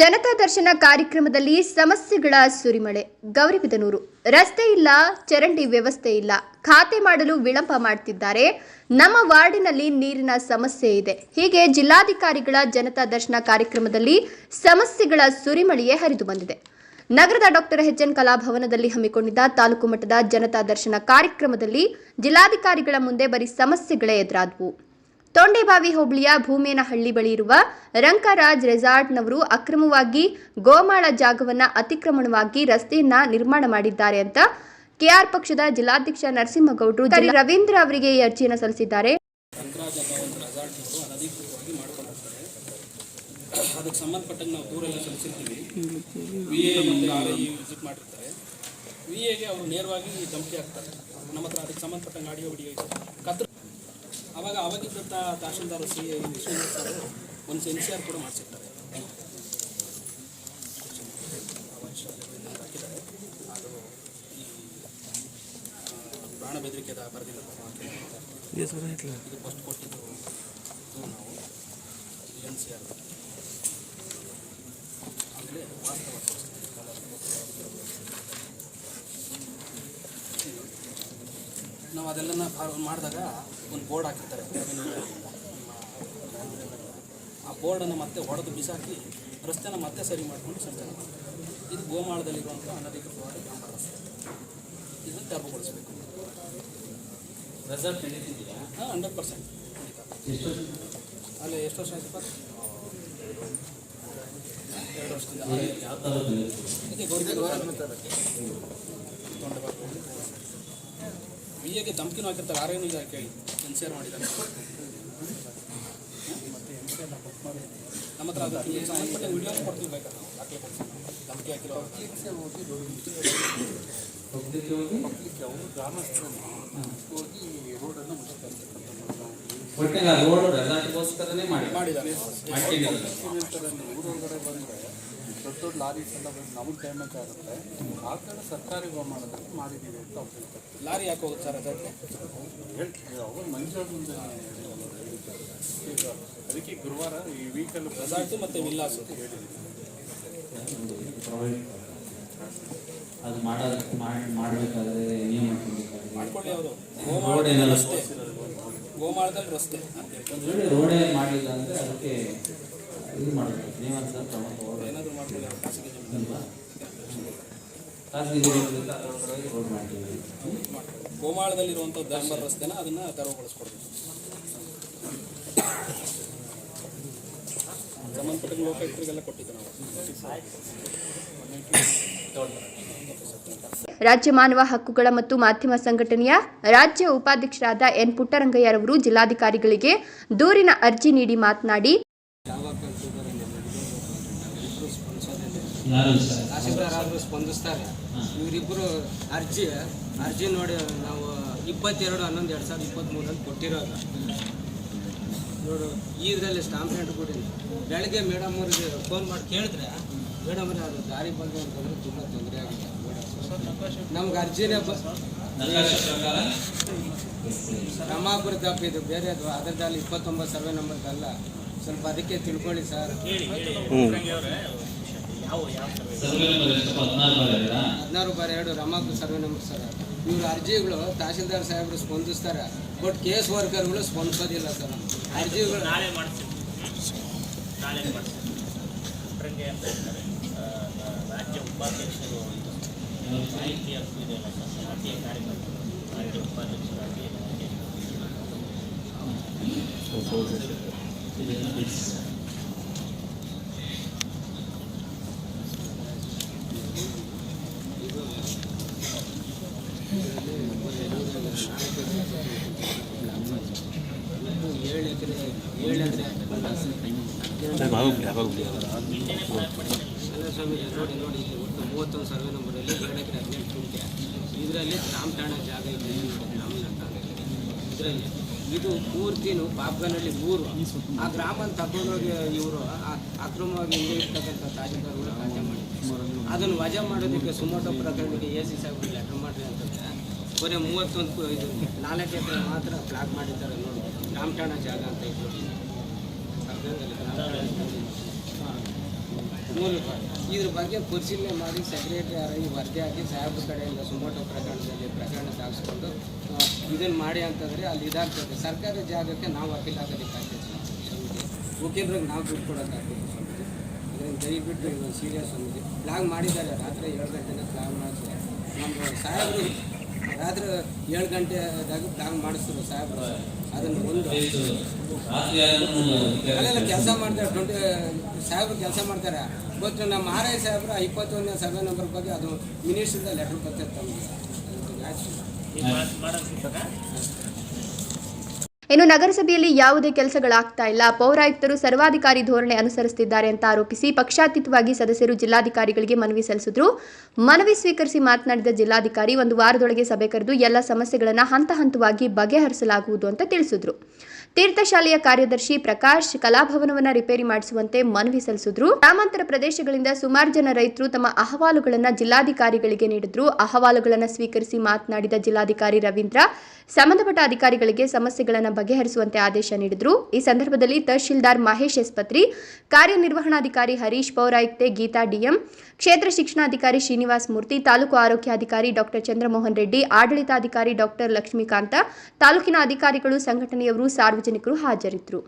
ಜನತಾ ದರ್ಶನ ಕಾರ್ಯಕ್ರಮದಲ್ಲಿ ಸಮಸ್ಯೆಗಳ ಸುರಿಮಳೆ. ಗೌರಿಬಿದನೂರು. ರಸ್ತೆ ಇಲ್ಲ, ಚರಂಡಿ ವ್ಯವಸ್ಥೆ ಇಲ್ಲ. ಖಾತೆ ಮಾಡಲು ವಿಳಂಬ ಮಾಡ್ತಿದ್ದಾರೆ. ನಮ್ಮ ವಾರ್ಡಿನಲ್ಲಿ ನೀರಿನ ಸಮಸ್ಯೆ ಇದೆ. ಹೀಗೆ ಜಿಲ್ಲಾಧಿಕಾರಿಗಳ ಜನತಾ ದರ್ಶನ ಕಾರ್ಯಕ್ರಮದಲ್ಲಿ ಸಮಸ್ಯೆಗಳ ಸುರಿಮಳೆಯೇ ಹರಿದು ಬಂದಿದೆ. ನಗರದ ಡಾಕ್ಟರ್ ಎಚ್ ಎನ್ ಕಲಾಭವನದಲ್ಲಿ ಹಮ್ಮಿಕೊಂಡಿದ್ದ ತಾಲೂಕು ಮಟ್ಟದ ಜನತಾ ದರ್ಶನ ಕಾರ್ಯಕ್ರಮದಲ್ಲಿ ಜಿಲ್ಲಾಧಿಕಾರಿಗಳ ಮುಂದೆ ಬರೀ ಸಮಸ್ಯೆಗಳೇ ಎದುರಾದವು. ತೊಂಡೇಬಾವಿ ಹೋಬಳಿಯ ಭೂಮೇನಹಳ್ಳಿ ಬಳಿ ಇರುವ ರಂಕರಾಜ್ ರೆಸಾರ್ಟ್ನವರು ಅಕ್ರಮವಾಗಿ ಗೋಮಾಳ ಜಾಗವನ್ನ ಅತಿಕ್ರಮಣವಾಗಿ ರಸ್ತೆಯನ್ನ ನಿರ್ಮಾಣ ಮಾಡಿದ್ದಾರೆ ಅಂತ ಕೆಆರ್ ಪಕ್ಷದ ಜಿಲ್ಲಾಧ್ಯಕ್ಷ ನರಸಿಂಹಗೌಡರು ರವೀಂದ್ರ ಅವರಿಗೆ ಈ ಅರ್ಜಿಯನ್ನು ಸಲ್ಲಿಸಿದ್ದಾರೆ. ಅದಕ್ಕೆ ಸಂಬಂಧಪಟ್ಟಂಗೆ ನಾವು ದೂರೆಲ್ಲ ಸಲ್ಲಿಸಿರ್ತೀವಿ. ವಿ ಎ ಮತ್ತು ಆರ್ ಐ ವಿಸಿಟ್ ಮಾಡಿರ್ತಾರೆ. ವಿ ಎಗೆ ಅವರು ನೇರವಾಗಿ ಧಮಕಿ ಹಾಕ್ತಾರೆ. ನಮ್ಮ ಹತ್ರ ಅದಕ್ಕೆ ಸಂಬಂಧಪಟ್ಟಂಗೆ ಆಡಿಯೋ ವಿಡಿಯೋ ಇದೆ ಕತ್ರ ಅವಾಗ ಅವಾಗಿದ್ದಂಥ tahsildar C I Vishwanath sir ಒಂದು ಎನ್ ಸಿ ಆರ್ ಕೂಡ ಮಾಡಿಸಿರ್ತಾರೆ. ಹಾಕಿದ್ದಾರೆ ಅದು ಈ ಪ್ರಾಣ ಬೆದರಿಕೆ ಬರೆದಿಲ್ಲ ಇದು ಫಸ್ಟ್ ಕೊಟ್ಟಿದ್ದು ನಾವು. ಎನ್ ಸಿ ಆರ್ ಆಮೇಲೆ ವಾಸ್ತವ ನಾವು ಅದೆಲ್ಲನ ಮಾಡಿದಾಗ ಒಂದು ಬೋರ್ಡ್ ಹಾಕಿರ್ತಾರೆ. ಆ ಬೋರ್ಡನ್ನು ಮತ್ತೆ ಹೊಡೆದು ಬಿಸಾಕಿ ರಸ್ತೆನ ಮತ್ತೆ ಸರಿ ಮಾಡಿಕೊಂಡು ಸಂಚಾರ ಮಾಡ್ತಾರೆ. ಇದು ಗೋಮಾಳದಲ್ಲಿರುವಂಥ ಅನಧಿಕೃತವಾದ ಡಾಂಬರ್ ರಸ್ತೆ. ಇದನ್ನು ತೆರವುಗೊಳಿಸಬೇಕು. ಹಾಂ ಹಂಡ್ರೆಡ್ ಪರ್ಸೆಂಟ್ ಅಲ್ಲೇ ಎಷ್ಟು ವರ್ಷ ಆಯ್ತು ಸರ್ ಎರಡು ವರ್ಷದಿಂದ. ಯಾವ ಗೌರ್ಮೆಂಟ್ ಇದೆ ಗೌರಿ ವಿ ಎಗೆ ಧಮಕಿನೂ ಹಾಕಿರ್ತಾರೆ. ಆರೇನು ಏನು ಕೇಳಿ? ಎನ್ ಸಿ ಆರ್ ಮಾಡಿದ್ದಾರೆ ನಮ್ಮ ಹತ್ರ ಸಂಬಂಧಪಟ್ಟ ವಿಡಿಯೋ ಕೊಡ್ತೀವಿ ಬೇಕಾದ್ರೆ ನಾವು ದಾಖಲೆ ಕೊಡ್ತೀವಿ ಹಾಕಿರೋ ಹೋಗ್ಲಿಕ್ಕೆ ಹೋಗಿ ಒಟ್ಟಿನ ರೋಡ್ ಮಾಡಿ ಮಾಡಿದ್ದಾರೆ. ಊರೊಳಗಡೆ ಬಂದರೆ ದೊಡ್ಡ ದೊಡ್ಡ ಲಾರೀಸ್ ಎಲ್ಲ ಬಂದು ನಮಗೆ ಡ್ಯಾಮೇಜ್ ಆಗುತ್ತೆ. ಆ ಥರ ಸರ್ಕಾರಿ ಮಾಡೋದಕ್ಕೆ ಮಾಡಿದ್ದೀವಿ ಅಂತ ಅವ್ರು ಹೇಳ್ತಾರೆ. ಲಾರಿ ಯಾಕೆ ಹೋಗುತ್ತೆ ಸರ್ ಅದಕ್ಕೆ? ಹೇಳ್ತೀವಿ ಅವರು ಮಂಜೂರು ಮುಂದೆ ಈಗ ಅದಕ್ಕೆ ಗುರುವಾರ ಈ ವೀಕಲ್ಲಿ ಮತ್ತೆ ಮತ್ತು ವಿಲ್ಲಾಸು ಅದು ಮಾಡೋದಕ್ಕೆ ಮಾಡಿ ಮಾಡಬೇಕಾದ್ರೆ ಏನು ಮಾಡ್ಕೊಳ್ಳಿ ಅವರು. ರೋಡ್ ಏನೆಲ್ಲ ರಸ್ತೆ ಗೋಮಾಳದಲ್ಲಿ ರಸ್ತೆ. ರೋಡೇ ಮಾಡಿಲ್ಲ ಅಂದರೆ ಅದಕ್ಕೆ ಇದು ಮಾಡಬೇಕು. ಜಮೀನಿಂದ ಅದರೊಳಗೆ ರೋಡ್ ಮಾಡ್ತೀವಿ. ಗೋಮಾಳದಲ್ಲಿರುವಂಥ ಡಾಂಬರ್ ರಸ್ತೆನ ಅದನ್ನು ತೆರವುಗೊಳಿಸ್ಕೊಡ್ಬೇಕು. ಸಂಬಂಧಪಟ್ಟ ಲೋಕಾಯುಕ್ತರಿಗೆಲ್ಲ ಕೊಟ್ಟಿದ್ದೆ ನಾವು. ರಾಜ್ಯ ಮಾನವ ಹಕ್ಕುಗಳ ಮತ್ತು ಮಾಧ್ಯಮ ಸಂಘಟನೆಯ ರಾಜ್ಯ ಉಪಾಧ್ಯಕ್ಷರಾದ ಎನ್ ಪುಟ್ಟರಂಗಯ್ಯರವರು ಜಿಲ್ಲಾಧಿಕಾರಿಗಳಿಗೆ ದೂರಿನ ಅರ್ಜಿ ನೀಡಿ ಮಾತನಾಡಿ ಆದರೂ ಸ್ಪಂದಿಸ್ತಾರೆ ಇವರಿಬ್ಬರು ಅರ್ಜಿ ಅರ್ಜಿ ನೋಡಿ ನಾವು ಇಪ್ಪತ್ತೆರಡು ಹನ್ನೊಂದು ಎರಡು ಸಾವಿರದ ಇಪ್ಪತ್ತ್ಮೂರಲ್ಲಿ ಕೊಟ್ಟಿರೋದು ನೋಡು ಇದರಲ್ಲಿ ಸ್ಟಾಂಪ್ ಪ್ರಿಂಟ್ ಕೊಡಿ ಬೆಳಗ್ಗೆ ಮೇಡಮ್ ಅವ್ರಿಗೆ ಫೋನ್ ಮಾಡಿ ಕೇಳಿದ್ರೆ ಮೇಡಮ್ ಅವ್ರೆ ಅದು ದಾರಿ ಬಂದು ಅಂತಂದ್ರೆ ತುಂಬ ತೊಂದರೆ ಆಗಿದೆ ನಮ್ಗೆ ಅರ್ಜಿನೇ ತಪ್ಪಿದ್ದು ರಮಾಪುರ ತಪ್ಪಿದು ಬೇರೆ ಅದು ಅದರದಲ್ಲಿ ಇಪ್ಪತ್ತೊಂಬತ್ತು ಸರ್ವೆ ನಂಬರ್ದಲ್ಲ ಸ್ವಲ್ಪ ಅದಕ್ಕೆ ತಿಳ್ಕೊಳ್ಳಿ ಸರ್. ಸರ್ವೆ ನಂಬರ್ ಎಷ್ಟು ಹದಿನಾರು ಬಾರಿ ಎರಡು ರಮಾಪುರ ಸರ್ವೆ ನಂಬರ್ ಸರ್. ಇವ್ರ ಅರ್ಜಿಗಳು ತಹಸೀಲ್ದಾರ್ ಸಾಹೇಬರು ಸ್ಪಂದಿಸ್ತಾರೆ. ಬಟ್ ಕೇಸ್ ವರ್ಕರ್ಗಳು ಸ್ಪಂದಿಸೋದಿಲ್ಲ ಸರ್ ಅರ್ಜಿಗಳು ನಾಳೆ ಮಾಡ್ತೀವಿ. ನಾಳೆ ಮಾಡ್ತೀವಿ. ರಾಜ್ಯ ಉಪಾಧ್ಯಕ್ಷರು ಹಕ್ಕು ಇದೆಯಲ್ಲ ಸರ್ ಜಾತಿಯ ಕಾರ್ಯಕರ್ತರು ರಾಜ್ಯ ಉಪಾಧ್ಯಕ್ಷರಾಗಿ ಇದನ್ನು ಅಲ್ಲ ಸ್ವಾಮಿ ನೋಡಿ ನೋಡಿ ಒಟ್ಟು ಮೂವತ್ತೊಂದು ಸರ್ವೆ ನಂಬರಲ್ಲಿ ಏಳು ಎಕರೆ ಹದಿನೆಂಟು ಗುಂಟೆ ಇದರಲ್ಲಿ ಗ್ರಾಮ ಜಾಗ ಇದೆ ಠಾಣಾ ಇದರಲ್ಲಿ ಇದು ಪೂರ್ತಿನು ಪಾಪ್ಗನಲ್ಲಿ ಮೂರು. ಆ ಗ್ರಾಮನ ತಗೊಂಡೋಗಿ ಇವರು ಅಕ್ರಮವಾಗಿ ಇರ್ತಕ್ಕಂಥ ತಹಸೀಲ್ದಾರ್ಗಳು ಕಾರ್ಯ ಮಾಡಿದ್ರು. ಅದನ್ನು ವಜಾ ಮಾಡೋದಕ್ಕೆ ಸುಮೋಟೋ ಪ್ರಕರಣಕ್ಕೆ ಎ ಸಿ ಸಾಹೇಬ್ರು ಲೆಟರ್ ಮಾಡಿರಿ ಅಂತಂದರೆ ಬರೀ ಮೂವತ್ತೊಂದು ಇದು ನಾಲ್ಕು ಎಕರೆ ಮಾತ್ರ ಫ್ಲಾಗ್ ಮಾಡಿದ್ದಾರೆ ನೋಡಿ. ರಾಮಠಾಣ ಠಾಣಾ ಜಾಗ ಅಂತ ಇತ್ತು ಅರ್ಧದಲ್ಲಿ ಗ್ರಾಮ ಠಾಣಾ ಜಾಗ. ಮೂಲ ಇದ್ರ ಬಗ್ಗೆ ಪರಿಶೀಲನೆ ಮಾಡಿ ಸೆಕ್ರೆಟರಿ ಆಗಿ ವರದಿ ಹಾಕಿ ಸಾಹೇಬ್ರ ಕಡೆಯಿಂದ ಸುಮೋಟೋ ಪ್ರಕರಣದಲ್ಲಿ ಪ್ರಕರಣ ದಾಖಲಿಸ್ಕೊಂಡು ಇದನ್ನು ಮಾಡಿ ಅಂತಂದರೆ ಅಲ್ಲಿ ಇದಾಗ್ತದೆ. ಸರ್ಕಾರಿ ಜಾಗಕ್ಕೆ ನಾವು ಅಪೀಲ್ ಆಗೋದಕ್ಕೆ ಆಗ್ತದೆ. ವಕೀಲರಿಗೆ ನಾವು ದುಡ್ಡು ಕೊಡೋಕ್ಕಾಗ್ತದೆ ಅದರಿಂದ ದಯವಿಟ್ಟು ಇದೊಂದು ಸೀರಿಯಸ್ ಒಂದು ಪ್ಲಾನ್ ಮಾಡಿದ್ದಾರೆ. ರಾತ್ರಿ ಏಳು ಗಂಟೆನ ಪ್ಲಾನ್ ಮಾಡಿದ್ದಾರೆ ನಮ್ಮ ಸಾಹೇಬರು ರಾತ್ರಿ ಏಳು ಗಂಟೆದಾಗ ಪ್ಲಾನ್ ಮಾಡಿಸಿದ್ರು ಸಾಹೇಬ್ರು. ಅದನ್ನು ಒಂದು ಅಲ್ಲೆಲ್ಲ ಕೆಲಸ ಮಾಡ್ತಾರೆ ಟ್ವೆಂಟಿ ಸಾಹೇಬ್ರು ಕೆಲಸ ಮಾಡ್ತಾರೆ. ಗೊತ್ತು, ನಮ್ಮ ಆರ್ ಐ ಸಾಹೇಬ್ರು ಇಪ್ಪತ್ತೊಂದನೇ ಸಭೆ ನಂಬರ್ ಬಗ್ಗೆ ಅದು ಮಿನಿಸ್ಟ್ರಿಂದ ಲೆಟ್ರ್ ಬರ್ತಿತ್ತು ನಮಗೆ ಇದು ಮಾಡ್- ಮಾಡೋದು ಇವಾಗ ಇನ್ನು ನಗರಸಭೆಯಲ್ಲಿ ಯಾವುದೇ ಕೆಲಸಗಳಾಗ್ತಾ ಇಲ್ಲ. ಪೌರಾಯುಕ್ತರು ಸರ್ವಾಧಿಕಾರಿ ಧೋರಣೆ ಅನುಸರಿಸುತ್ತಿದ್ದಾರೆ ಅಂತ ಆರೋಪಿಸಿ ಪಕ್ಷಾತೀತವಾಗಿ ಸದಸ್ಯರು ಜಿಲ್ಲಾಧಿಕಾರಿಗಳಿಗೆ ಮನವಿ ಸಲ್ಲಿಸಿದ್ರು. ಮನವಿ ಸ್ವೀಕರಿಸಿ ಮಾತನಾಡಿದ ಜಿಲ್ಲಾಧಿಕಾರಿ, ಒಂದು ವಾರದೊಳಗೆ ಸಭೆ ಕರೆದು ಎಲ್ಲ ಸಮಸ್ಯೆಗಳನ್ನು ಹಂತ ಹಂತವಾಗಿ ಬಗೆಹರಿಸಲಾಗುವುದು ಅಂತ ತಿಳಿಸಿದ್ರು. ತೀರ್ಥಶಾಲೆಯ ಕಾರ್ಯದರ್ಶಿ ಪ್ರಕಾಶ್ ಕಲಾಭವನವನ್ನ ರಿಪೇರಿ ಮಾಡಿಸುವಂತೆ ಮನವಿ ಸಲ್ಲಿಸಿದ್ರು. ಗ್ರಾಮಾಂತರ ಪ್ರದೇಶಗಳಿಂದ ಸುಮಾರು ಜನ ರೈತರು ತಮ್ಮ ಅಹವಾಲುಗಳನ್ನು ಜಿಲ್ಲಾಧಿಕಾರಿಗಳಿಗೆ ನೀಡಿದ್ರು. ಅಹವಾಲುಗಳನ್ನು ಸ್ವೀಕರಿಸಿ ಮಾತನಾಡಿದ ಜಿಲ್ಲಾಧಿಕಾರಿ ರವೀಂದ್ರ, ಸಂಬಂಧಪಟ್ಟ ಅಧಿಕಾರಿಗಳಿಗೆ ಸಮಸ್ಯೆಗಳನ್ನು ಬಗೆಹರಿಸುವಂತೆ ಆದೇಶ ನೀಡಿದ್ರು. ಈ ಸಂದರ್ಭದಲ್ಲಿ ತಹಶೀಲ್ದಾರ್ ಮಹೇಶ್ ಎಸ್ಪತ್ರಿ, ಕಾರ್ಯನಿರ್ವಹಣಾಧಿಕಾರಿ ಹರೀಶ್ ಪೌರಾಯುಕ್ತೆ ಗೀತಾ ಡಿಎಂ, ಕ್ಷೇತ್ರ ಶಿಕ್ಷಣಾಧಿಕಾರಿ ಶ್ರೀನಿವಾಸ್ ಮೂರ್ತಿ, ತಾಲೂಕು ಆರೋಗ್ಯಾಧಿಕಾರಿ ಡಾಕ್ಟರ್ ಚಂದ್ರಮೋಹನ್ ರೆಡ್ಡಿ, ಆಡಳಿತಾಧಿಕಾರಿ ಡಾಕ್ಟರ್ ಲಕ್ಷ್ಮೀಕಾಂತ, ತಾಲೂಕಿನ ಅಧಿಕಾರಿಗಳು, ಸಂಘಟನೆಯವರು, ಸಾರ್ವಜನಿಕರು ಹಾಜರಿದ್ದರು.